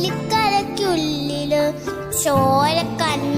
വേലിക്കരയ്ക്കുള്ളിലും ചോരക്കണ്ണ